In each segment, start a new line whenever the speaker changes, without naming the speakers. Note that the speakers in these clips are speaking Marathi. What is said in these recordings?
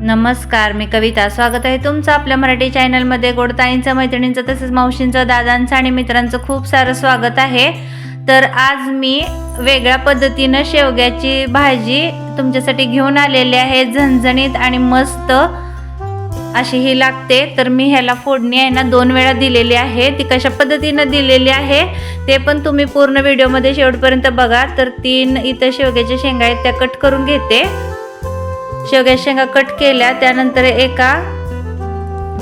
नमस्कार मी कविता. स्वागत आहे तुमचं आपल्या मराठी चॅनलमध्ये. गोडताईंचं मैत्रिणींचं तसेच मावशींचं दादांचं आणि मित्रांचं खूप सारं स्वागत आहे. तर आज मी वेगळ्या पद्धतीनं शेवग्याची भाजी तुमच्यासाठी घेऊन आलेली आहे. झणझणीत आणि मस्त अशी ही लागते. तर मी ह्याला फोडणी आहे ना दोन वेळा दिलेली आहे. ती कशा पद्धतीनं दिलेली आहे ते पण तुम्ही पूर्ण व्हिडिओमध्ये शेवटपर्यंत बघा. तर तीन इथं शेवग्याच्या शेंगा आहेत त्या कट करून घेते. शेवग्या शेंगा कट केल्या त्यानंतर एका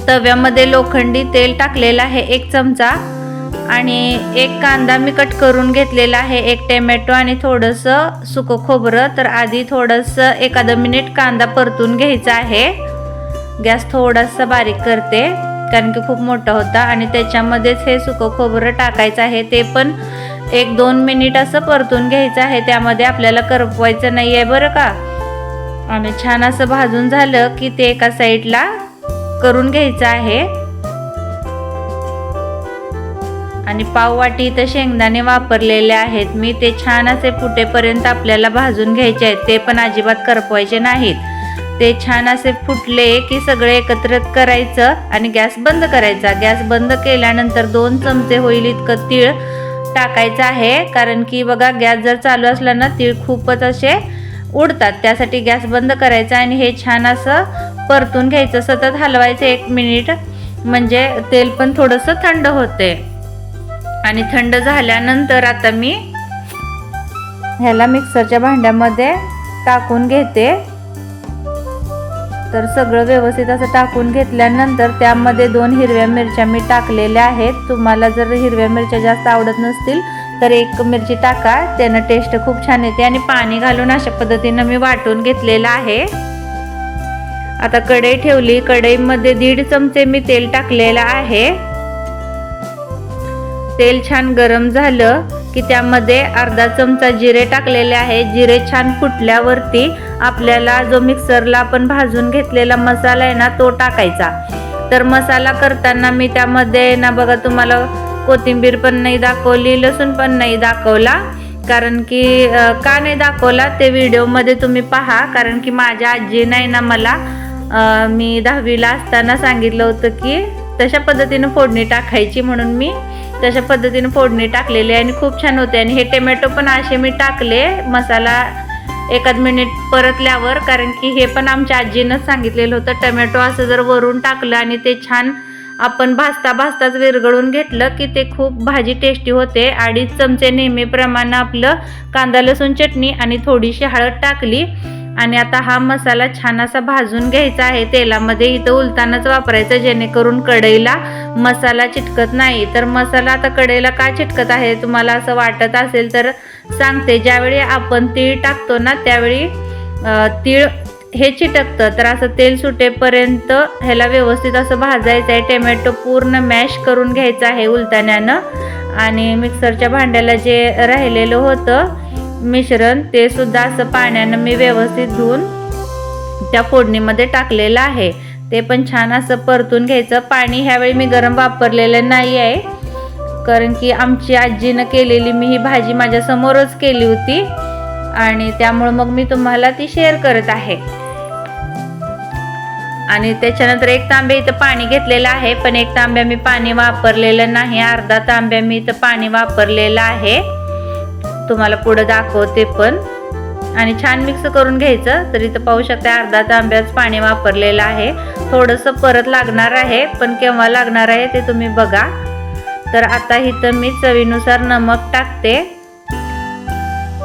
तव्यामध्ये लोखंडी तेल टाकलेलं आहे एक चमचा. आणि एक कांदा मी कट करून घेतलेला आहे एक टोमॅटो आणि थोडंसं सुकं खोबरं. तर आधी थोडंसं एखादं मिनिट कांदा परतून घ्यायचा आहे. गॅस थोडासा बारीक करते कारण की खूप मोठा होता. आणि त्याच्यामध्येच हे सुकं खोबरं टाकायचं आहे ते पण एक दोन मिनिट असं परतून घ्यायचं आहे. त्यामध्ये आपल्याला करपवायचं नाही आहे बरं का? आणि छान असं भाजून झालं की ते एका साईडला करून घ्यायचं आहे. आणि पाववाटी इथं शेंगदाणे वापरलेले आहेत. मी ते छान असे फुटेपर्यंत आपल्याला भाजून घ्यायचे आहेत. ते पण अजिबात करपवायचे नाहीत. ते छान असे फुटले की सगळे एकत्रित करायचं आणि गॅस बंद करायचा. गॅस बंद केल्यानंतर दोन चमचे होईल इतकं तीळ टाकायचं आहे. कारण की बघा गॅस जर चालू असला ना तीळ खूपच असे उडतात त्यासाठी गॅस बंद करायचा आणि हे छान असं परतून घ्यायचं. सतत हलवायचं एक मिनिट. म्हणजे तेल पण थोडंसं थंड होते आणि थंड झाल्यानंतर आता मी ह्याला मिक्सरच्या भांड्यामध्ये टाकून घेते. तर सगळं व्यवस्थित असं टाकून घेतल्यानंतर त्यामध्ये दोन हिरव्या मिरच्या मी टाकलेल्या आहेत. तुम्हाला जर हिरव्या मिरच्या जास्त आवडत नसतील तर एक मिरची टाका. त्यानं टेस्ट खूप छान येते आणि पाणी घालून अशा पद्धतीनं मी वाटून घेतलेलं आहे. आता कढई ठेवली. कढईमध्ये दीड चमचे मी तेल टाकलेलं आहे. तेल छान गरम झालं की त्यामध्ये अर्धा चमचा जिरे टाकलेले आहे. जिरे छान फुटल्यावरती आपल्याला जो मिक्सरला आपण भाजून घेतलेला मसाला आहे ना तो टाकायचा. तर मसाला करताना मी त्यामध्ये ना बघा तुम्हाला कोथिंबीर पण नाही दाखवली लसूण पण नाही दाखवला. कारण की का नाही दाखवला ते व्हिडिओमध्ये तुम्ही पहा. कारण की माझ्या आजी नाही ना मला मी दहावीला असताना सांगितलं होतं की तशा पद्धतीनं फोडणी टाकायची म्हणून मी तशा पद्धतीनं फोडणी टाकलेली आणि खूप छान होते. आणि हे टोमॅटो पण असे मी टाकले मसाला एखाद मिनिट परतल्यावर. कारण की हे पण आमच्या आजीनं सांगितलेलं होतं टोमॅटो असं जर वरून टाकलं आणि ते छान आपण भाजता भाजताच विरघळून घेतलं की ते खूप भाजी टेस्टी होते. अडीच चमचे नेहमीप्रमाणे आपलं कांदा लसूण चटणी आणि थोडीशी हळद टाकली. आणि आता हा मसाला छान असा भाजून घ्यायचा आहे. तेलामध्ये इथं उलतानाच वापरायचं जेणेकरून कढईला मसाला चिटकत नाही. तर मसाला आता कढईला का चिटकत आहे? तुम्हाला असं वाटत असेल तर सांगते. ज्यावेळी आपण तीळ टाकतो ना त्यावेळी तीळ हे चिटकतं. तर असं तेल सुटेपर्यंत ह्याला व्यवस्थित असं भाजायचं आहे. टोमॅटो पूर्ण मॅश करून घ्यायचं आहे उलताण्यानं. आणि मिक्सरच्या भांड्याला जे राहिलेलं होतं मिश्रण ते सुद्धा असं पाण्यानं मी व्यवस्थित धुवून त्या फोडणीमध्ये टाकलेलं आहे. ते पण छान असं परतून घ्यायचं. पाणी ह्यावेळी मी गरम वापरलेलं नाही आहे. कारण की आमची आजीनं केलेली मी ही भाजी माझ्यासमोरच केली होती. आणि त्यामुळं मग मी तुम्हाला ती शेअर करत आहे. आणि त्याच्यानंतर एक तांबे इथं पाणी घेतलेलं आहे पण एक तांब्या मी पाणी वापरलेलं नाही अर्धा तांब्या मी इथं पाणी वापरलेलं आहे. तुम्हाला पुढं दाखवते पण. आणि छान मिक्स करून घ्यायचं तर इथं पाहू शकता अर्धा तांब्याच पाणी वापरलेलं आहे. थोडंसं परत लागणार आहे पण केव्हा लागणार आहे ते तुम्ही बघा. तर आता इथं मी चवीनुसार नमक टाकते.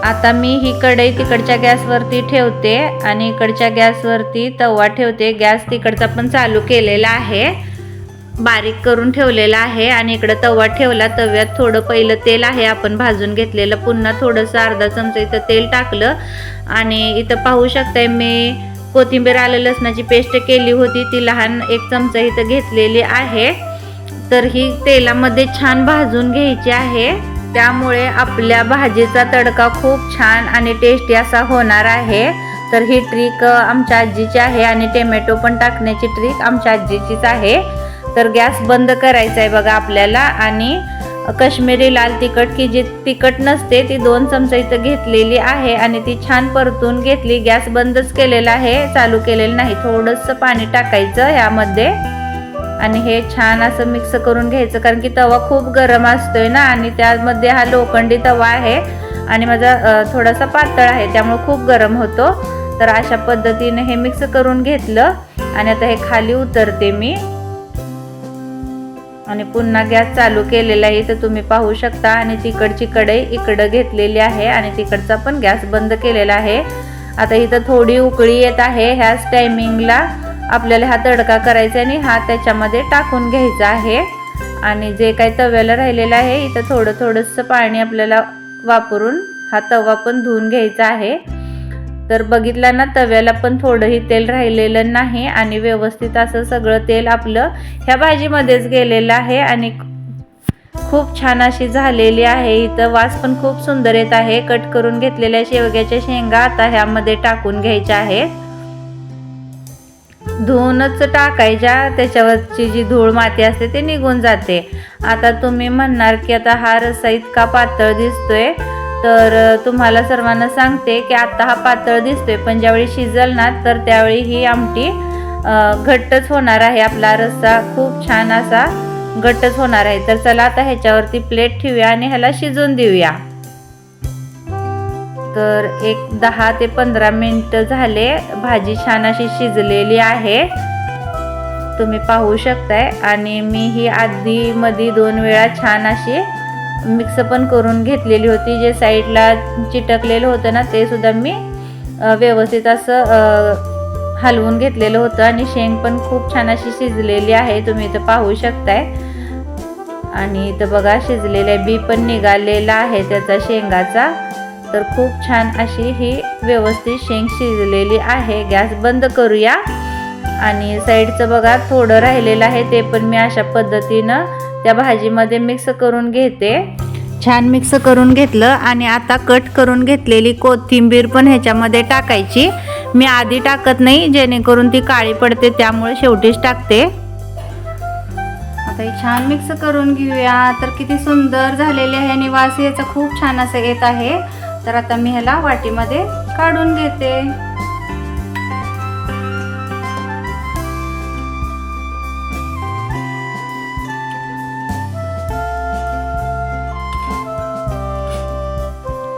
आता मी ही कढई तिकडच्या गॅसवरती ठेवते आणि इकडच्या गॅसवरती तवा ठेवते. गॅस तिकडचा पण चालू केलेला आहे. बारीक करून ठेवलेला आहे आणि इकडं तवा ठेवला. तव्यात थोडं पहिलं तेल आहे आपण भाजून घेतलेलं. पुन्हा थोडंसं अर्धा चमचा इथं तेल टाकलं. आणि इथं पाहू शकताय मी कोथिंबीर आलं लसणाची पेस्ट केली होती. ती लहान एक चमचा इथं घेतलेली आहे. तर ही तेलामध्ये छान भाजून घ्यायची आहे. त्यामुळे आपल्या भाजीचा तडका खूप छान आणि टेस्टी असा होणार आहे. तर ही ट्रिक आमच्या आजीची आहे आणि टोमॅटो पण टाकण्याची ट्रिक आमच्या आजीचीच आहे. तर गॅस बंद करायचा आहे बघा आपल्याला आणि कश्मीरी लाल तिखट की जी तिखट नसते ती दोन चमचे इथं घेतलेली आहे आणि ती छान परतून घेतली. गॅस बंदच केलेला आहे चालू केलेलं नाही. थोडंसं पाणी टाकायचं ह्यामध्ये आणि हे छान असं मिक्स करून घ्यायचं कारण की तवा खूप गरम असतोय ना आणि त्यामध्ये हा लोखंडी तवा आहे आणि माझा थोडासा पातळ आहे त्यामुळे खूप गरम होतो. तर अशा पद्धतीने हे मिक्स करून घेतलं आणि आता हे खाली उतरते मी. आणि पुन्हा गॅस चालू केलेला आहे तर तुम्ही पाहू शकता. आणि तिकडची कढई इकडं घेतलेली आहे आणि तिकडचा पण गॅस बंद केलेला आहे. आता इथं थोडी उकळी येत आहे ह्याच टायमिंगला आपल्याला हा तडका करायचा आहे आणि हा त्याच्यामध्ये टाकून घ्यायचा आहे. आणि जे काही तव्याला राहिलेलं आहे इथं थोडं थोडंसं पाणी आपल्याला वापरून हा तवा पण धुवून घ्यायचा आहे. तर बघितलं ना तव्याला पण थोडंही तेल राहिलेलं नाही आणि व्यवस्थित असं सगळं तेल आपलं ह्या भाजीमध्येच गेलेलं आहे आणि खूप छान अशी झालेली आहे. इथं वास पण खूप सुंदर येत आहे. कट करून घेतलेल्या शेवग्याच्या शेंगा आता ह्यामध्ये टाकून घ्यायच्या आहेत. धुवूनच टाकायच्या. त्याच्यावरची जी धूळ माती असते ते निघून जाते. आता तुम्ही म्हणणार की आता हा रस्सा इतका पातळ दिसतोय. तर तुम्हाला सर्वांना सांगते की आता हा पातळ दिसतोय. पण ज्यावेळी शिजल ना तर त्यावेळी ही आमटी घट्टच होणार आहे. आपला रस्सा खूप छान असा घट्टच होणार आहे. तर चला आता ह्याच्यावरती प्लेट ठेवूया आणि ह्याला शिजून देऊया. तर एक दहा ते पंधरा मिनटं झाले. भाजी छान अशी शिजलेली आहे. तुम्ही पाहू शकताय. आणि मी ही आधीमध्ये दोन वेळा छान अशी मिक्स पण करून घेतलेली होती. जे साईडला चिटकलेलं होतं ना ते सुद्धा मी व्यवस्थित असं हलवून घेतलेलं होतं. आणि शेंग पण खूप छान अशी शिजलेली आहे. तुम्ही इथं पाहू शकताय. आणि इथं बघा शिजलेल्या बी पण निघालेला आहे त्याचा शेंगाचा. तर खूप छान अशी ही व्यवस्थित शेंग शिजलेली आहे. गॅस बंद करूया. आणि साईडचं बघा थोडं राहिलेलं आहे ते पण मी अशा पद्धतीनं त्या भाजीमध्ये मिक्स करून घेते. छान मिक्स करून घेतलं आणि आता कट करून घेतलेली कोथिंबीर पण ह्याच्यामध्ये टाकायची. मी आधी टाकत नाही जेणेकरून ती काळी पडते त्यामुळे शेवटीच टाकते. आता हे छान मिक्स करून घेऊया. तर किती सुंदर झालेले आहे आणि वास याचा खूप छान असं येत आहे. तर आता मी ह्याला वाटीमध्ये काढून घेते.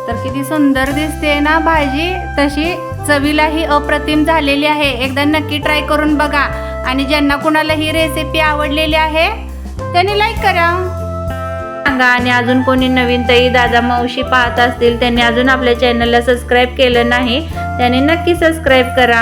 तर किती सुंदर दिसते ना भाजी. तशी चवीलाही अप्रतिम झालेली आहे. एकदा नक्की ट्राय करून बघा. आणि ज्यांना कुणाला ही रेसिपी आवडलेली आहे त्यांनी लाईक करा. सांगा. आणि अजून कोणी नवीन तई दादा मावशी पाहत असतील त्यांनी अजून आपल्या चॅनलला सबस्क्राईब केलं नाही त्यांनी नक्की सबस्क्राईब करा.